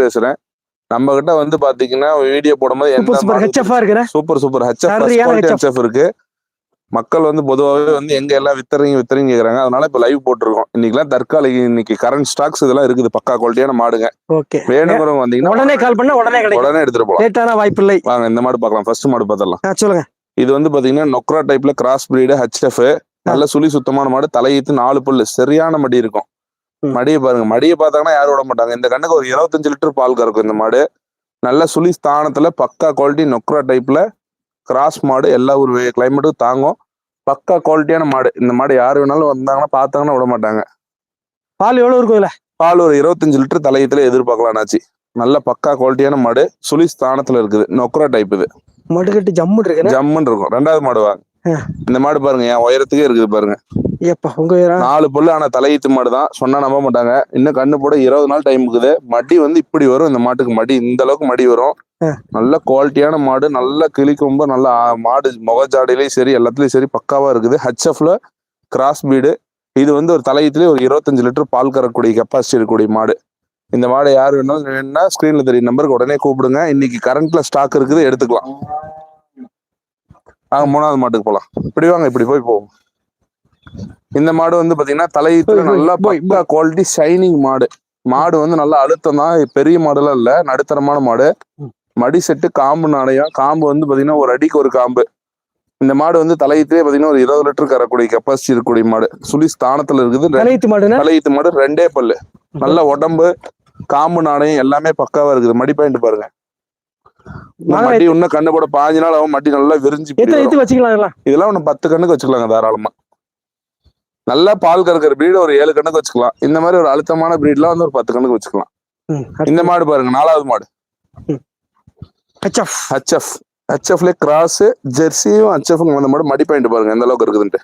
பேசுறேன். நம்ம கிட்ட வந்து பாத்தீங்கன்னா வீடியோ போடும்போது சூப்பர் சூப்பர் ஹெச்எஃப் இருக்கு. மக்கள் வந்து பொதுவாகவே வந்து எங்க எல்லாம் வித்தறீங்க வித்தறீங்க கேக்குறாங்க. அதனால இப்ப லைவ் போட்டிருக்கோம். இன்னைக்கெல்லாம் தற்காலிக இன்னைக்கு கரண்ட் ஸ்டாக்ஸ் இதெல்லாம் இருக்குது. பக்கா குவாலிட்டியான மாடுங்க. ஓகே வேணுங்கிறவங்க வந்தீங்கன்னா உடனே கால் பண்ணா உடனே கிடைக்கும். உடனே எடுத்துட்டு போலாம் லேட்டான வாய்ப்பு இல்லை. வாங்க இந்த மாடு பார்க்கலாம். ஃபர்ஸ்ட் மாடு பார்த்தரலாம் ஆ, சொல்லுங்க. இது வந்து பாத்தீங்கன்னா நொக்ரா டைப்ல கிராஸ் பிரீடு ஹெச்எஃப் நல்ல சுழி சுத்தமான மாடு. தலையீத்து நாலு புல்லு. சரியான மடி இருக்கும். மடியை பாருங்க. மடியை பார்த்தாங்கன்னா யாரும் விட மாட்டாங்க. இந்த கண்ணுக்கு ஒரு இருபத்தஞ்சு லிட்டர் பால் கறக்கும் இந்த மாடு. நல்ல சுழி ஸ்தானத்துல பக்கா குவாலிட்டி நொக்ரா டைப்ல கிராஸ் மாடு எல்லா ஒரு கிளைமேட்டும் தாங்கும். பக்கா குவாலிட்டியான மாடு. இந்த மாடு யாரு வேணாலும் வந்தாங்கன்னா பார்த்தாங்கன்னா விட மாட்டாங்க. பால் எவ்வளவு இருக்கும் இதுல? பால் ஒரு இருபத்தஞ்சு லிட்டர் தலையத்துல எதிர்பார்க்கலாம் நாச்சி. நல்ல பக்கா குவாலிட்டியான மாடு. சுழி ஸ்தானத்துல இருக்குது. நொக்ரா டைப் இது. மடுக்கட்டு ஜம்மு இருக்கு ஜம்முன்னு இருக்கும். ரெண்டாவது மாடு வாங்க. இந்த மாடு பாருங்க என் உயரத்துக்கே இருக்குது பாருங்க. ஏப்பா உங்க. நாலு புல்லு ஆனா தலையீத்து மாடு தான். சொன்னா நம்ப மாட்டாங்க. இன்னும் கண்ணு போட இருபது நாள் டைம் இருக்குது. மடி வந்து இப்படி வரும் இந்த மாட்டுக்கு மடி. இந்த அளவுக்கு மடி வரும். நல்ல குவாலிட்டியான மாடு நல்ல கிளி கொம்பு நல்ல மாடு முகஜாடையிலயும் சரி எல்லாத்துலயும் சரி பக்காவா இருக்குது. ஹெச்எஃப்ல கிராஸ் பீடு இது வந்து ஒரு தலையத்துலயே ஒரு இருபத்தஞ்சு லிட்டர் பால் கறக்கூடிய கெப்பாசிட்டி இருக்கக்கூடிய மாடு. இந்த மாடு யார் வேணாலும் வேணும்னா ஸ்கிரீன்ல தெரியும். நம்பருக்கு உடனே கூப்பிடுங்க. இன்னைக்கு கரண்ட்ல ஸ்டாக் இருக்குது எடுத்துக்கலாம். நாங்க மூணாவது மாட்டுக்கு போலாம். இப்படி வாங்க இப்படி போய் போவோம். இந்த மாடு வந்து பாத்தீங்கன்னா தலையீத்துல நல்லா போய், பக்கா குவாலிட்டி ஷைனிங் மாடு. மாடு வந்து நல்லா அழுத்தம் தான். பெரிய மாடுலாம் இல்ல நடுத்தரமான மாடு. மடி செட்டு காம்பு நாணயம் காம்பு வந்து பாத்தீங்கன்னா ஒரு அடிக்கு ஒரு காம்பு. இந்த மாடு வந்து தலையீத்திலே பாத்தீங்கன்னா ஒரு இருபது லிட்டர் கறக்கூடிய கெப்பாசிட்டி இருக்கக்கூடிய மாடு. சுழி ஸ்தானத்துல இருக்குது. தலையீத்து மாடு ரெண்டே பல்லு. நல்ல உடம்பு காம்பு நாணயம் எல்லாமே பக்காவா இருக்குது. மடி பாயிண்ட் பாருங்க. இந்த வாங்க, மடி இன்னும் கண்ணு போட பாஞ்சு நாள் ஆகும் மடி நல்லா விரிஞ்சு வச்சுக்கலாம் இதெல்லாம் ஒண்ணு பத்து கண்ணுக்கு வச்சுக்கலாங்க தாராளமா. நல்லா பால் கறக்கிற பிரீடு ஒரு ஏழு கண்ணுக்கு வச்சுக்கலாம். இந்த மாதிரி ஒரு அழுத்தமான பிரீட்லாம் வந்து ஒரு பத்து கண்ணுக்கு வச்சுக்கலாம். இந்த மாடு பாருங்க நாலாவது மாடு. HF. ஹச்எஃப் ஹச்எஃப்ல கிராஸ் ஜெர்சியும் ஹச்எஃப் அந்த மாடு மடி பாயிண்ட் பாருங்க எந்த அளவுக்கு இருக்குதுன்ட்டு.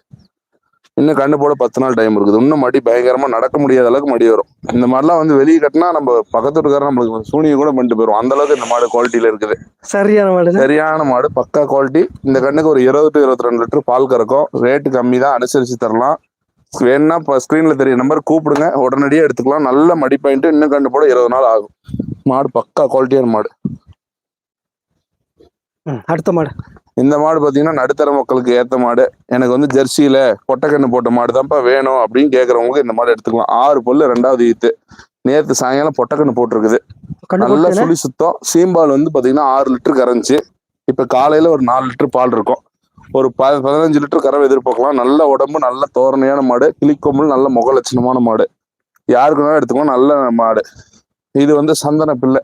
இன்னும் கண்ணு போட பத்து நாள் டைம் இருக்குது. இன்னும் மடி பயங்கரமா நடக்க முடியாத அளவுக்கு மடி வரும். இந்த மாதிரிலாம் வந்து வெளியே கட்டினா நம்ம பக்கத்து வீட்டுக்காரர் நம்மளுக்கு சூனியை கூட பண்ணிட்டு போயிடும் அந்த அளவுக்கு இந்த மாடு குவாலிட்டியில இருக்குது. சரியான மாடு சரியான மாடு பக்கா குவாலிட்டி இந்த கண்ணுக்கு ஒரு இருபது டு இருபத்தி ரெண்டு லிட்டர் பால் கறக்கும். ரேட்டு கம்மி தான் அனுசரிச்சு தரலாம். வேணா இப்போ ஸ்க்ரீன்ல தெரிய நம்பர் கூப்பிடுங்க. உடனடியாக எடுத்துக்கலாம். நல்ல மடி பாயிண்ட் இன்னும் கண்டு போட இருபது நாள் ஆகும். மாடு பக்கா குவாலிட்டியான மாடு. அடுத்த மாடு. இந்த மாடு பார்த்தீங்கன்னா நடுத்தர மக்களுக்கு ஏற்ற மாடு. எனக்கு வந்து ஜெர்சியில பொட்டக்கண்ணு போட்ட மாடு தான்ப்பா வேணும் அப்படின்னு கேட்குறவங்களுக்கு இந்த மாடு எடுத்துக்கலாம். ஆறு பல்லு ரெண்டாவது ஈத்து. நேற்று சாயங்காலம் பொட்டக்கண்ணு போட்டிருக்குது. நல்ல? சுழி சுத்தம். சீம்பால் வந்து பாத்தீங்கன்னா ஆறு லிட்டர் கரைஞ்சி இப்ப காலையில ஒரு நாலு லிட்டர் பால் இருக்கும். ஒரு ப பதினஞ்சு லிட்டர் கறவை எதிர்பார்க்கலாம். நல்ல உடம்பு நல்ல தோரணையான மாடு. கிளிக்கொம்பல் நல்ல முக லட்சணமான மாடு. யாருக்குனாலும் எடுத்துக்கலாம். நல்ல மாடு. இது வந்து சந்தன பிள்ளை.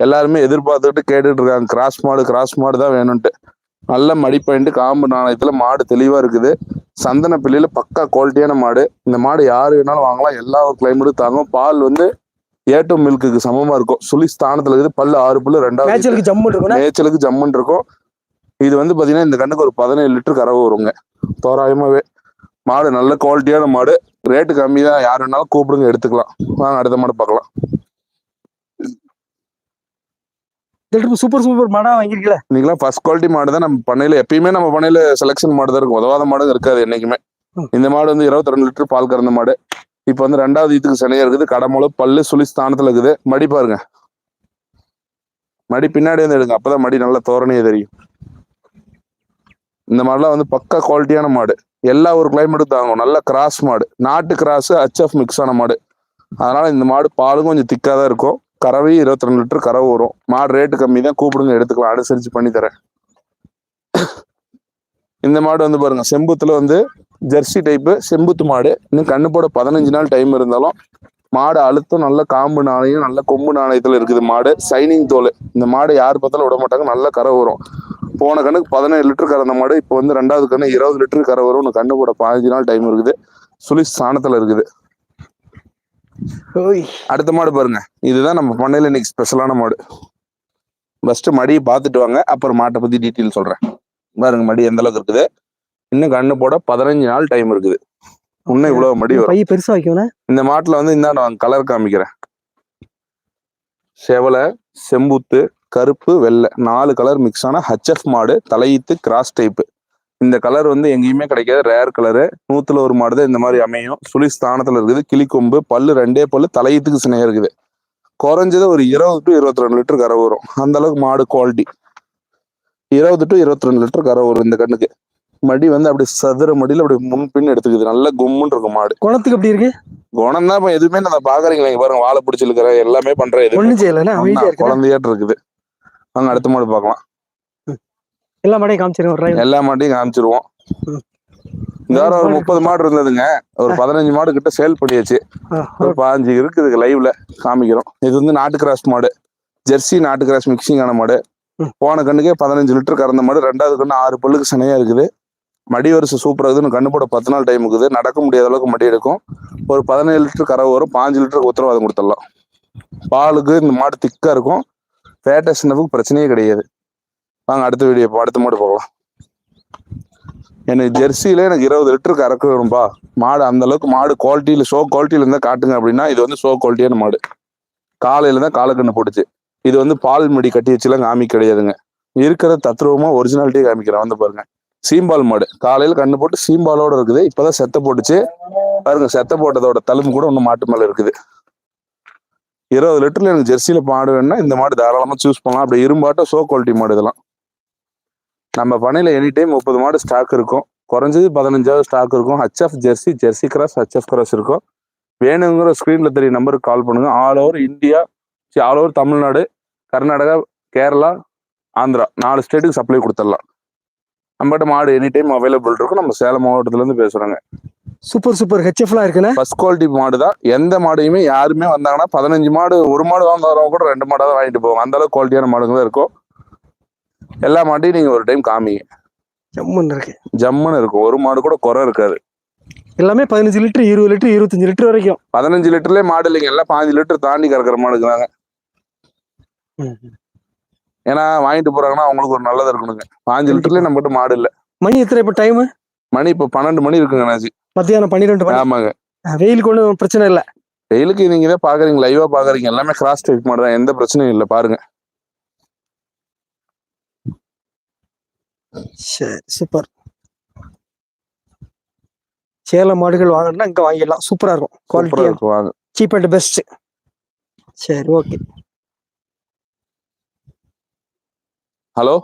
எல்லாருமே எதிர்பார்த்துக்கிட்டு கேட்டுட்டு இருக்காங்க. கிராஸ் மாடு கிராஸ் மாடு தான் வேணும்ட்டு நல்ல மடிப்பயிண்டு காம்பு நாணயத்துல மாடு தெளிவா இருக்குது. சந்தன பிள்ளையில பக்கா குவாலிட்டியான மாடு. இந்த மாடு யாரு வேணாலும் வாங்கலாம். எல்லா கிளைமேட்டும் தாங்கும். பால் வந்து ஏட்டு மில்க்குக்கு சமமா இருக்கும். சுழி ஸ்தானத்துல இருக்குது. பல்லு ஆறு பல்லு ரெண்டாவது மேய்ச்சலுக்கு ஜம்மு இருக்கும்னா மேய்ச்சலுக்கு ஜம்முன்னு இருக்கும். இது வந்து பாத்தீங்கன்னா இந்த கண்ணுக்கு ஒரு பதினேழு லிட்டர் கறவை வருங்க. தோராயமாவே. மாடு நல்ல குவாலிட்டியான மாடு. ரேட்டு கம்மி தான் யார் வேணாலும் கூப்பிடுங்க எடுத்துக்கலாம். வாங்க அடுத்த மாடு பார்க்கலாம். சூப்பர் சூப்பர் மாடா வாங்கிருக்கல? இன்னைக்கெல்லாம் ஃபர்ஸ்ட் குவாலிட்டி மாடு தான் நம்ம பண்ணையில எப்பயுமே நம்ம பண்ணையில செலெக்ஷன் மாடு தான் இருக்கும். உதவாத மாடு இருக்காது என்னைக்குமே. இந்த மாடு வந்து இருபத்தி ரெண்டு லிட்டர் பால் கறந்த மாடு. இப்போ வந்து ரெண்டாவது ஈத்துக்கு சனியா இருக்குது. கடமுளை பல்லு சுழி ஸ்தானத்துல இருக்குது. மடி பாருங்க. மடி பின்னாடி வந்து எடுங்க. அப்பதான் மடி நல்ல தோரணையே தெரியும். இந்த மாடுலாம் வந்து பக்கா குவாலிட்டியான மாடு. எல்லா ஒரு கிளைமேட்டும் தாங்கும். நல்ல கிராஸ் மாடு. நாட்டு கிராஸ் ஹச்எஃப் மிக்ஸ் ஆன மாடு. அதனால இந்த மாடு பாலும் கொஞ்சம் திக்காக தான் இருக்கும். கறவையும் இருபத்தி ரெண்டு லிட்டர் கறவை வரும். மாடு ரேட்டு கம்மி தான். கூப்பிடுங்க எடுத்துக்கலாம். அனுசரிச்சு பண்ணி தரேன். இந்த மாடு வந்து பாருங்க செம்புத்துல வந்து ஜெர்சி டைப்பு செம்புத்து மாடு. இன்னும் கண்ணு போட பதினஞ்சு நாள் டைம் இருந்தாலும் மாடு அழுத்தம் நல்ல காம்பு நாணயம் நல்ல கொம்பு நாணயத்துல இருக்குது மாடு. சைனிங் தோல். இந்த மாடு யார் பார்த்தாலும் விட மாட்டாங்க. நல்ல கரை வரும். போன கண்ணுக்கு பதினேழு லிட்டர் கறந்த மாடு. இப்போ வந்து ரெண்டாவது கண்ணு இருபது லிட்டர் கரை வரும். இன்னும் கண்ணு போட பதினஞ்சு நாள் டைம் இருக்குது. சுழி ஸ்தானத்துல இருக்குது. அடுத்த மாடு பாருங்க. இதுதான் நம்ம பண்ணையில இன்னைக்கு ஸ்பெஷலான மாடு. ஃபர்ஸ்ட் மடியை பார்த்துட்டு வாங்க. அப்புறம் மாட்டை பத்தி டீட்டெயில் சொல்றேன். பாருங்க மடி எந்த அளவுக்கு இருக்குது? இன்னும் கண்ணு போட பதினஞ்சு நாள் டைம் இருக்குது. இன்னும் இவ்வளவு மடி வரும். பெருசா வைக்கணும் இந்த மாட்டுல வந்து இந்த நான் கலர் காமிக்கிறேன். செவலை செம்புத்து கருப்பு வெள்ளை. நாலு கலர் மிக்ஸ் ஆன ஹச்எஃப் மாடு தலையீத்து கிராஸ் டைப்பு இந்த கலர் வந்து எங்கேயுமே கிடைக்காது. ரேர் கலரு நூத்துல ஒரு மாடு தான் இந்த மாதிரி அமையும். சுழி ஸ்தானத்துல இருக்குது. கிளிக்கொம்பு பல்லு ரெண்டே பல்லு தலையீத்துக்கு சினையா இருக்குது. குறைஞ்சது ஒரு இருபது டு இருபத்தி ரெண்டு லிட்டர் கரை வரும் அந்த அளவுக்கு மாடு குவாலிட்டி இருபது டு இருபத்தி ரெண்டு லிட்டர் கரை வரும் இந்த கண்ணுக்கு. மடி வந்து அப்படி சதுர மடியில அப்படி முன்பின் எடுத்துக்குது. நல்ல கும்முன்னு இருக்கும் மாடு. குணத்துக்கு எப்படி இருக்கு? குணம் தான் இப்ப எதுவுமே நான் பாக்குறீங்களா? இங்க பாருங்க வாழை பிடிச்சிருக்கிறேன் எல்லாமே பண்றேன். எதுவுமே குழந்தையாட்டு இருக்குது? வாங்க அடுத்த மாடு பார்க்கலாம். எல்லா ஒரு ரைட் எல்லா மாட்டையும் காமிச்சிருவோம். இந்த வாரம் ஒரு முப்பது மாடு இருந்ததுங்க. ஒரு பதினஞ்சு மாடு கிட்ட சேல் பண்ணியாச்சு. ஒரு பாஞ்சு இருக்குது லைவ்ல காமிக்கிறோம். இது வந்து நாட்டு கிராஸ் மாடு. ஜெர்சி நாட்டு கிராஸ் மிக்சிங்கான மாடு. போன கண்ணுக்கே பதினஞ்சு லிட்டர் கறந்த மாடு. ரெண்டாவது கண்ணு ஆறு பல்லுக்கு சனையா இருக்குது. மடி வரிசை சூப்பரா இருக்குது கண்ணு போட பத்து நாள் டைம் இருக்குது. நடக்க முடியாத அளவுக்கு மடி எடுக்கும். ஒரு பதினேழு லிட்டர் கறவை வரும். பாஞ்சு லிட்டருக்கு உத்தரவாதம் கொடுத்துடலாம். பாலுக்கு இந்த மாடு திக்கா இருக்கும். ஃபேட்டஸ்னப்புக்கு பிரச்சனையே கிடையாது. வாங்க அடுத்த வீடியோ அடுத்த மாடு போகலாம். எனக்கு ஜெர்சியில எனக்கு இருபது லிட்டர் கறக்க வரும்பா. மாடு அந்த அளவுக்கு மாடு குவாலிட்டியில ஷோ குவாலிட்டியில இருந்தா காட்டுங்க அப்படின்னா இது வந்து ஷோ குவாலிட்டியான மாடு. காலையில தான் காலக்கண்ணு போட்டுச்சு. இது வந்து பால் மடி கட்டி வச்சுலாம் காமிக்க கிடையாதுங்க. இருக்கிற தத்ரூபமா ஒரிஜினாலிட்டியை காமிக்கிறேன். வந்து பாருங்க. சீம்பால் மாடு. காலையில கண்ணு போட்டு சீம்பாலோட இருக்குது. இப்பதான் செத்த போட்டுச்சு. பாருங்க செத்த போட்டதோட தழும்பு கூட ஒன்றும் மாட்டு மேல இருக்குது. இருபது லிட்டர்ல எனக்கு ஜெர்சியில மாடு வேணும்னா இந்த மாடு தாராளமா சூஸ் பண்ணலாம். அப்படி இரும்பாட்டம் ஷோ குவாலிட்டி மாடு இதெல்லாம். நம்ம பண்ணையில எனி டைம் முப்பது மாடு ஸ்டாக் இருக்கும். குறைஞ்சது பதினஞ்சாவது ஸ்டாக் இருக்கும். HF jersey jersey cross HF cross இருக்கும். வேணுங்கிற ஸ்க்ரீன்ல தெரிய நம்பருக்கு கால் பண்ணுங்க. All over India all over Tamil Nadu Karnataka Kerala Andhra. நாலு ஸ்டேட்டுக்கு சப்ளை கொடுத்துடலாம். நம்மகிட்ட மாடு எனி டைம் அவைலபிள் இருக்கும். நம்ம சேலம் மாவட்டத்துல இருந்து பேசுறாங்க. சூப்பர் சூப்பர் ஹெச்எஃப்லாம் இருக்குண்ணே? ஃபர்ஸ்ட் குவாலிட்டி மாடு தான். எந்த மாடையுமே யாருமே வந்தாங்கன்னா பதினஞ்சு மாடு ஒரு மாடு வாங்க வரவங்க கூட ரெண்டு மாடாக தான் வாங்கிட்டு போவாங்க. அந்த அளவுக்கு குவாலிட்டியான மாடுங்க தான் இருக்கும். எல்லா மாட்டையும் நீங்க ஒரு டைம் காமிங்க. ஜம்முன்னு இருக்கு. ஜம்முன்னு இருக்கும். ஒரு மாடு கூட குறை இருக்காது. எல்லாமே பதினஞ்சு லிட்டர் இருபது லிட்டர் இருபத்தஞ்சு லிட்டர் வரைக்கும். பதினஞ்சு லிட்டர்லயே மாடு இல்லைங்க. எல்லாம் பாஞ்சு லிட்டர் தாண்டி கறக்கிற மாடுக்குறாங்க ஏன்னா வாங்கிட்டு போறாங்கன்னா அவங்களுக்கு ஒரு நல்லது இருக்கணுங்க. பாஞ்சு லிட்டர்லயே நம்மகிட்ட மாடு இல்ல. மணி எத்தனை இப்போ டைம் மணி இப்ப பன்னெண்டு மணி இருக்குங்க நாச்சி மத்தியானம் பன்னிரெண்டு மணி. ஆமாங்க. வெயிலுக்கு ஒன்றும் பிரச்சனை இல்லை. வெயிலுக்கு நீங்க தான் பாக்குறீங்க. லைவா பாக்குறீங்க. எல்லாமே கிராஸ் டைப் மாடு தான் எந்த பிரச்சனையும் இல்லை. பாருங்க. சரி சூப்பர். சேலம் மாடுகள் வாங்கணும்னா இங்க வாங்கிடலாம். சூப்பரா இருக்கும். சூப்பரா குவாலிட்டியா இருக்கும். வாங்க. சீப் அண்ட் பெஸ்ட் சரி ஓகே ஹலோ